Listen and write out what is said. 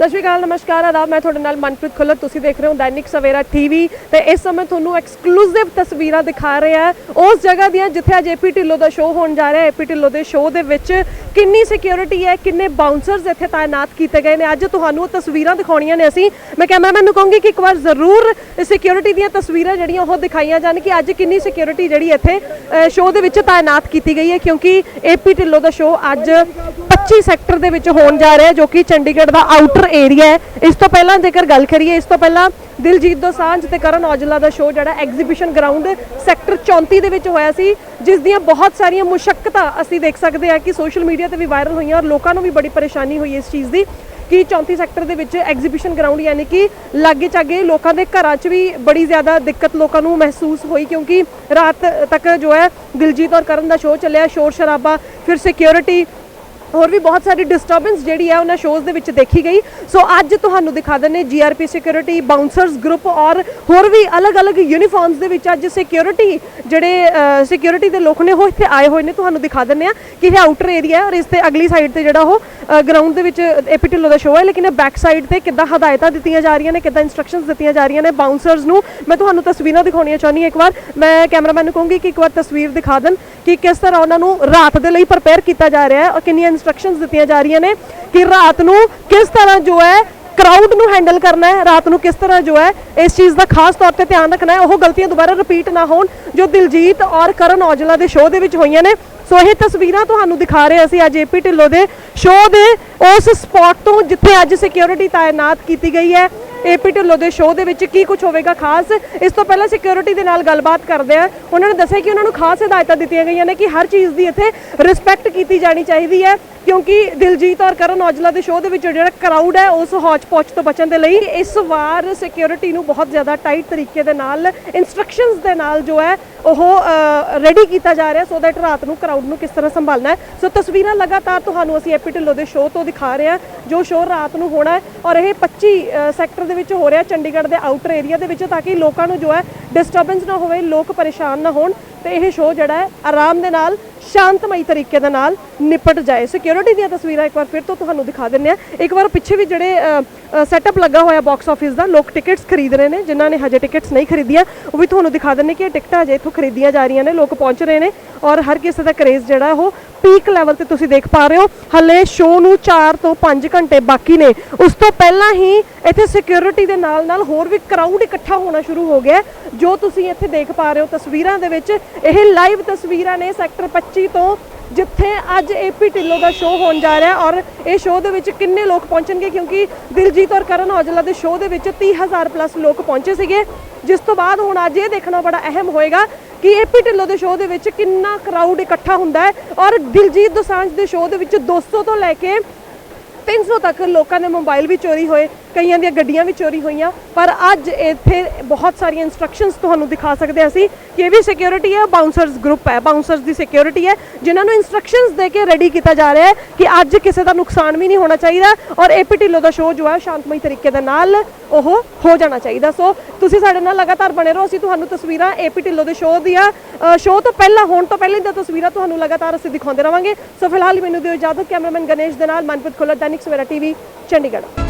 ਸਤਿ ਸ਼੍ਰੀ ਅਕਾਲ, ਨਮਸਕਾਰ, ਆਦਾਬ, ਮੈਂ ਤੁਹਾਡੇ ਨਾਲ ਮਨਪ੍ਰੀਤ ਖੁੱਲਰ। ਤੁਸੀਂ ਦੇਖ ਰਹੇ ਹੋ ਦੈਨਿਕ ਸਵੇਰਾ ਟੀਵੀ ਤੇ ਇਸ ਸਮੇਂ ਤੁਹਾਨੂੰ ਐਕਸਕਲੂਸਿਵ ਤਸਵੀਰਾਂ ਦਿਖਾ ਰਹੇ ਆ। ਉਸ ਜਗ੍ਹਾ ਦੀਆਂ ਜਿੱਥੇ ਅੱਜ ਏਪੀ ਢਿੱਲੋਂ ਦਾ ਸ਼ੋਅ ਹੋਣ ਜਾ ਰਿਹਾ ਹੈ। ਏਪੀ ਢਿੱਲੋਂ ਦੇ ਸ਼ੋਅ ਦੇ ਵਿੱਚ ਕਿੰਨੀ ਸਿਕਿਉਰਿਟੀ ਹੈ, ਕਿੰਨੇ ਬਾਉਂਸਰਸ ਇੱਥੇ ਤਾਇਨਾਤ ਕੀਤੇ ਗਏ ਨੇ। ਅੱਜ ਤੁਹਾਨੂੰ ਉਹ ਤਸਵੀਰਾਂ ਦਿਖਾਉਣੀਆਂ ਨੇ ਅਸੀਂ। ਮੈਂ ਕੈਮਰਾਮੈਨ ਨੂੰ ਕਹੂੰਗੀ ਕਿ ਇੱਕ ਵਾਰ ਜ਼ਰੂਰ ਸਿਕਿਉਰਿਟੀ ਦੀਆਂ ਤਸਵੀਰਾਂ ਜਿਹੜੀਆਂ ਉਹ ਦਿਖਾਈਆਂ ਜਾਣ ਕਿ ਅੱਜ ਕਿੰਨੀ ਸਿਕਿਉਰਿਟੀ ਜਿਹੜੀ ਇੱਥੇ ਸ਼ੋਅ ਦੇ ਵਿੱਚ ਤਾਇਨਾਤ ਕੀਤੀ ਗਈ ਹੈ। ਕਿਉਂਕਿ ਏਪੀ ਢਿੱਲੋਂ ਦਾ ਸ਼ੋਅ ਅੱਜ 25 ਸੈਕਟਰ ਦੇ ਵਿੱਚ ਹੋਣ ਜਾ ਰਿਹਾ ਜੋ ਕਿ ਚੰਡੀਗੜ੍ਹ ਦਾ ਆਊਟਰ ਏਰੀਆ ਹੈ। ਇਸ ਤੋਂ ਪਹਿਲਾਂ ਜੇਕਰ ਗੱਲ ਕਰੀਏ, ਇਸ ਤੋਂ ਪਹਿਲਾਂ ਦਿਲਜੀਤ ਦੋਸਾਂਝ ਤੇ ਕਰਨ ਔਜਲਾ ਦਾ ਸ਼ੋਅ ਜਿਹੜਾ ਐਗਜ਼ੀਬਿਸ਼ਨ ਗਰਾਊਂਡ ਸੈਕਟਰ 34 ਦੇ ਵਿੱਚ ਹੋਇਆ ਸੀ, ਜਿਸ ਦੀਆਂ ਬਹੁਤ ਸਾਰੀਆਂ ਮੁਸ਼ਕਲਾਂ ਅਸੀਂ ਦੇਖ ਸਕਦੇ ਹਾਂ ਕਿ ਸੋਸ਼ਲ ਮੀਡੀਆ ਤੇ ਵੀ ਵਾਇਰਲ ਹੋਈਆਂ ਔਰ ਲੋਕਾਂ ਨੂੰ ਵੀ ਬੜੀ ਪਰੇਸ਼ਾਨੀ ਹੋਈ ਇਸ ਚੀਜ਼ ਦੀ, ਕਿ 34 ਸੈਕਟਰ ਦੇ ਵਿੱਚ ਐਗਜ਼ੀਬਿਸ਼ਨ ਗਰਾਊਂਡ ਯਾਨੀ ਕਿ ਲਾਗੇ ਚਾਗੇ ਲੋਕਾਂ ਦੇ ਘਰਾਂ 'ਚ ਵੀ ਬੜੀ ਜ਼ਿਆਦਾ ਦਿੱਕਤ ਲੋਕਾਂ ਨੂੰ ਮਹਿਸੂਸ ਹੋਈ, ਕਿਉਂਕਿ ਰਾਤ ਤੱਕ ਜੋ ਹੈ ਦਿਲਜੀਤ ਔਰ ਕਰਨ ਦਾ ਸ਼ੋਅ ਚੱਲਿਆ ਸ਼ੋਰ ਸ਼ਰਾਬਾ ਫਿਰ ਸਿਕਿਉਰਿਟੀ ਹੋਰ ਵੀ ਬਹੁਤ ਸਾਰੀ ਡਿਸਟਰਬੈਂਸ ਜਿਹੜੀ ਹੈ ਉਹਨਾਂ ਸ਼ੋਜ਼ ਦੇ ਵਿੱਚ ਦੇਖੀ ਗਈ। ਸੋ ਅੱਜ ਤੁਹਾਨੂੰ ਦਿਖਾ ਦਿੰਨੇ ਜੀਆਰਪੀ ਸਿਕਿਉਰਿਟੀ ਬਾਉਂਸਰਸ ਗਰੁੱਪ ਔਰ ਹੋਰ ਵੀ ਅਲੱਗ-ਅਲੱਗ ਯੂਨੀਫਾਰਮਸ ਦੇ ਵਿੱਚ ਅੱਜ ਸਿਕਿਉਰਿਟੀ ਜਿਹੜੇ ਸਿਕਿਉਰਿਟੀ ਦੇ ਲੋਕ ਨੇ ਉਹ ਇੱਥੇ ਆਏ ਹੋਏ ਨੇ। ਤੁਹਾਨੂੰ ਦਿਖਾ ਦਿੰਨੇ ਆ ਕਿ ਇਹ ਆਊਟਰ ਏਰੀਆ ਔਰ ਇਸ ਤੇ ਅਗਲੀ ਸਾਈਡ ਤੇ ਜਿਹੜਾ ਉਹ ਗਰਾਊਂਡ ਦੇ ਵਿੱਚ ਏਪੀ ਢਿੱਲੋਂ ਦਾ ਸ਼ੋਅ ਹੈ। ਲੇਕਿਨ ਇਹ ਬੈਕ ਸਾਈਡ ਤੇ ਕਿੱਦਾਂ ਹਦਾਇਤਾਂ ਦਿੱਤੀਆਂ ਜਾ ਰਹੀਆਂ ਨੇ, ਕਿੱਦਾਂ ਇਨਸਟਰਕਸ਼ਨਸ ਦਿੱਤੀਆਂ ਜਾ ਰਹੀਆਂ ਨੇ ਬਾਉਂਸਰਸ ਨੂੰ। ਮੈਂ ਤੁਹਾਨੂੰ ਤਸਵੀਰਾਂ ਦਿਖਾਉਣੀਆਂ ਚਾਹੁੰਦੀ ਹਾਂ ਇੱਕ ਵਾਰ। ਮੈਂ ਕੈਮਰਾਮੈਨ ਨੂੰ ਕਹੂੰਗੀ ਕਿ ਇੱਕ ਵਾਰ ਤਸਵੀਰ ਦਿਖਾ ਦੇਣ ਕਿ ਕਿਸ ਤਰ੍ਹਾਂ ਉਹਨਾਂ ਨੂੰ ਰਾਤ ਦੇ ਲਈ ਪ੍ਰਪੇਅਰ ਕੀਤਾ ਜਾ ਰਿਹਾ ਹੈ ਔਰ ਕਿੰਨੀਆਂ ਇਨਸਟਰਕਸ਼ਨਸ ਦਿੱਤੀਆਂ ਜਾ ਰਹੀਆਂ ਨੇ ਕਿ ਰਾਤ ਨੂੰ ਕਿਸ ਤਰ੍ਹਾਂ ਜੋ ਹੈ ਕਰਾਊਡ ਨੂੰ ਹੈਂਡਲ ਕਰਨਾ ਹੈ, ਰਾਤ ਨੂੰ ਕਿਸ ਤਰ੍ਹਾਂ ਜੋ ਹੈ ਇਸ ਚੀਜ਼ ਦਾ ਖਾਸ ਤੌਰ ਤੇ ਧਿਆਨ ਰੱਖਣਾ ਹੈ। ਉਹ ਗਲਤੀਆਂ ਦੁਬਾਰਾ ਰਿਪੀਟ ਨਾ ਹੋਣ, ਜੋ ਦਿਲਜੀਤ ਔਰ ਕਰਨ ਔਜਲਾ ਦੇ ਸ਼ੋਅ ਦੇ ਵਿੱਚ ਹੋਈਆਂ ਨੇ। ਸੋ ਇਹ ਤਸਵੀਰਾਂ ਤੁਹਾਨੂੰ ਦਿਖਾ ਰਹੇ ਅਸੀਂ ਅੱਜ ਏਪੀ ਢਿੱਲੋਂ ਦੇ ਸ਼ੋਅ ਦੇ ਉਸ ਸਪੌਟ ਤੋਂ ਜਿੱਥੇ ਅੱਜ ਸਿਕਿਉਰਿਟੀ ਤਾਇਨਾਤ ਕੀਤੀ ਗਈ ਹੈ। ਏਪੀ ਢਿੱਲੋਂ ਦੇ ਸ਼ੋਅ ਦੇ ਵਿੱਚ ਕੀ ਕੁਝ ਹੋਵੇਗਾ ਖਾਸ? ਇਸ ਤੋਂ ਪਹਿਲਾਂ ਸਿਕਿਉਰਿਟੀ ਦੇ ਨਾਲ ਗੱਲਬਾਤ ਕਰਦੇ ਆ ਉਹਨਾਂ ਨੇ ਦੱਸਿਆ ਕਿ ਉਹਨਾਂ ਨੂੰ ਖਾਸ ਹਦਾਇਤਾਂ ਦਿੱਤੀਆਂ ਗਈਆਂ ਨੇ ਕਿ ਹਰ ਚੀਜ਼ ਦੀ ਇੱਥੇ ਰਿਸਪੈਕਟ ਕੀਤੀ ਜਾਣੀ ਚਾਹੀਦੀ ਹੈ, ਕਿਉਂਕਿ ਦਿਲਜੀਤ ਔਰ ਕਰਨ ਔਜਲਾ ਦੇ ਸ਼ੋਅ ਦੇ ਵਿੱਚ ਜਿਹੜਾ ਕਰਾਊਡ ਹੈ, ਉਸ ਹੌਚ ਪੌਚ ਤੋਂ ਬਚਣ ਦੇ ਲਈ ਇਸ ਵਾਰ ਸਿਕਿਉਰਿਟੀ ਨੂੰ ਬਹੁਤ ਜ਼ਿਆਦਾ ਟਾਈਟ ਤਰੀਕੇ ਦੇ ਨਾਲ ਇਨਸਟਰਕਸ਼ਨਸ ਦੇ ਨਾਲ ਜੋ ਹੈ, ਉਹ ਰੈਡੀ ਕੀਤਾ ਜਾ ਰਿਹਾ ਸੋ ਦੈਟ ਰਾਤ ਨੂੰ ਕਰਾਊਡ ਨੂੰ ਕਿਸ ਤਰ੍ਹਾਂ ਸੰਭਾਲਣਾ ਹੈ। ਸੋ ਤਸਵੀਰਾਂ ਲਗਾਤਾਰ ਤੁਹਾਨੂੰ ਅਸੀਂ ਏਪੀ ਢਿੱਲੋਂ ਦੇ ਸ਼ੋਅ ਤੋਂ ਦਿਖਾ ਰਹੇ ਹਾਂ, ਜੋ ਸ਼ੋਅ ਰਾਤ ਨੂੰ ਹੋਣਾ ਹੈ ਔਰ ਇਹ 25 ਸੈਕਟਰ ਦੇ ਵਿੱਚ ਹੋ ਰਿਹਾ ਚੰਡੀਗੜ੍ਹ ਦੇ ਆਊਟਰ ਏਰੀਆ ਦੇ ਵਿੱਚ, ਤਾਂ ਕਿ ਲੋਕਾਂ ਨੂੰ ਜੋ ਹੈ ਡਿਸਟਰਬੈਂਸ ਨਾ ਹੋਵੇ, ਲੋਕ ਪਰੇਸ਼ਾਨ ਨਾ ਹੋਣ, ਤੇ ਇਹ ਸ਼ੋਅ ਜਿਹੜਾ ਹੈ ਆਰਾਮ ਦੇ ਨਾਲ ਸ਼ਾਂਤਮਈ ਤਰੀਕੇ ਦੇ ਨਾਲ ਨਿਪਟ ਜਾਏ। ਸਿਕਿਉਰਿਟੀ ਦੀਆਂ ਤਸਵੀਰਾਂ ਇੱਕ ਵਾਰ ਫਿਰ ਤੋਂ ਤੁਹਾਨੂੰ ਦਿਖਾ ਦਿੰਨੇ ਆ ਇੱਕ ਵਾਰ ਪਿੱਛੇ ਵੀ ਜਿਹੜੇ ਸੈਟਅਪ ਲੱਗਾ ਹੋਇਆ ਬਾਕਸ ਆਫਿਸ ਦਾ, ਲੋਕ ਟਿਕਟਸ ਖਰੀਦ ਰਹੇ ਨੇ, ਜਿਨ੍ਹਾਂ ਨੇ ਹਜੇ ਟਿਕਟਸ ਨਹੀਂ ਖਰੀਦੀਆਂ। ਉਹ ਵੀ ਤੁਹਾਨੂੰ ਦਿਖਾ ਦਿੰਨੇ ਕਿ ਇਹ ਟਿਕਟਾਂ ਹਜੇ ਇੱਥੋਂ ਖਰੀਦੀਆਂ ਜਾ ਰਹੀਆਂ ਨੇ, ਲੋਕ ਪਹੁੰਚ ਰਹੇ ਨੇ ਔਰ ਹਰ ਕਿਸੇ ਦਾ ਕਰੇਜ਼ ਜਿਹੜਾ ਉਹ ਪੀਕ ਲੈਵਲ ਤੇ ਤੁਸੀਂ ਦੇਖ ਪਾ ਰਹੇ ਹੋ। ਹਲੇ ਸ਼ੋਅ ਨੂੰ 4 ਤੋਂ 5 ਘੰਟੇ ਬਾਕੀ ਨੇ। ਉਸ ਤੋਂ ਪਹਿਲਾਂ ਹੀ ਇੱਥੇ ਸਿਕਿਉਰਿਟੀ ਦੇ ਨਾਲ ਨਾਲ ਹੋਰ ਵੀ ਕਰਾਊਡ ਇਕੱਠਾ ਹੋਣਾ ਸ਼ੁਰੂ ਹੋ ਗਿਆ। ਜੋ ਤੁਸੀਂ ਇੱਥੇ ਦੇਖ ਪਾ ਰਹੇ ਹੋ ਤਸਵੀਰਾਂ ਦੇ ਵਿੱਚ, ਇਹ ਲਾਈਵ ਤਸਵੀਰਾਂ ਨੇ ਸੈਕਟਰ 25 ਤੋਂ ਜਿੱਥੇ ਅੱਜ ਏਪੀ ਢਿੱਲੋਂ ਦਾ ਸ਼ੋਅ ਹੋਣ ਜਾ ਰਿਹਾ ਔਰ ਇਹ ਸ਼ੋਅ ਦੇ ਵਿੱਚ ਕਿੰਨੇ ਲੋਕ ਪਹੁੰਚਣਗੇ? ਕਿਉਂਕਿ ਦਿਲਜੀਤ ਔਰ ਕਰਨ ਔਜਲਾ ਦੇ ਸ਼ੋਅ ਦੇ ਵਿੱਚ 30000 ਪਲੱਸ ਲੋਕ ਪਹੁੰਚੇ ਸੀਗੇ। ਜਿਸ ਤੋਂ ਬਾਅਦ ਹੁਣ ਅੱਜ ਇਹ ਦੇਖਣਾ ਬੜਾ ਅਹਿਮ ਹੋਏਗਾ ਕਿ ਏਪੀ ਢਿੱਲੋਂ ਦੇ ਸ਼ੋਅ ਦੇ ਵਿੱਚ ਕਿੰਨਾ ਕਰਾਊਡ ਇਕੱਠਾ ਹੁੰਦਾ ਹੈ ਔਰ ਦਿਲਜੀਤ ਦੋਸਾਂਝ ਦੇ ਸ਼ੋਅ ਦੇ ਵਿੱਚ 200 ਤੋਂ ਲੈ ਕੇ 300 ਤੱਕ ਲੋਕਾਂ ਦੇ ਮੋਬਾਈਲ ਵੀ ਚੋਰੀ ਹੋਏ, ਕਈਆਂ ਦੀਆਂ ਗੱਡੀਆਂ ਵੀ ਚੋਰੀ ਹੋਈਆਂ, ਪਰ ਅੱਜ ਇੱਥੇ ਬਹੁਤ ਸਾਰੀਆਂ ਇਨਸਟਰਕਸ਼ਨਸ ਤੁਹਾਨੂੰ ਦਿਖਾ ਸਕਦੇ ਅਸੀਂ ਕਿ ਇਹ ਵੀ ਸਿਕਿਉਰਿਟੀ ਹੈ ਬਾਉਂਸਰਸ ਗਰੁੱਪ ਹੈ ਬਾਉਂਸਰਸ ਦੀ ਸਿਕਿਉਰਿਟੀ ਹੈ, ਜਿਨ੍ਹਾਂ ਨੂੰ ਇਨਸਟਰਕਸ਼ਨਸ ਦੇ ਕੇ ਰੈਡੀ ਕੀਤਾ ਜਾ ਰਿਹਾ ਹੈ ਕਿ ਅੱਜ ਕਿਸੇ ਦਾ ਨੁਕਸਾਨ ਵੀ ਨਹੀਂ ਹੋਣਾ ਚਾਹੀਦਾ ਔਰ ਏਪੀ ਢਿੱਲੋਂ ਦਾ ਸ਼ੋਅ ਜੋ ਹੈ ਸ਼ਾਂਤਮਈ ਤਰੀਕੇ ਦੇ ਨਾਲ ਉਹ ਹੋ ਜਾਣਾ ਚਾਹੀਦਾ। ਸੋ ਤੁਸੀਂ ਸਾਡੇ ਨਾਲ ਲਗਾਤਾਰ ਬਣੇ ਰਹੋ, ਅਸੀਂ ਤੁਹਾਨੂੰ ਤਸਵੀਰਾਂ ਏਪੀ ਢਿੱਲੋਂ ਦੇ ਸ਼ੋਅ ਦੀਆਂ ਸ਼ੋਅ ਤੋਂ ਪਹਿਲਾਂ, ਹੋਣ ਤੋਂ ਪਹਿਲਾਂ ਦੀਆਂ ਤਸਵੀਰਾਂ ਤੁਹਾਨੂੰ ਲਗਾਤਾਰ ਅਸੀਂ ਦਿਖਾਉਂਦੇ ਰਵਾਂਗੇ। ਸੋ ਫਿਲਹਾਲ ਮੈਨੂੰ ਦਿਓ ਇਜਾਜ਼ਤ, ਕੈਮਰਾਮੈਨ ਗਣੇਸ਼ ਦੇ ਨਾਲ, ਮਨਪ੍ਰੀਤ ਖੁੱਲਰ ਦੈਨਿਕ ਸਵੇਰਾ ਟੀਵੀ ਚੰਡੀਗੜ੍ਹ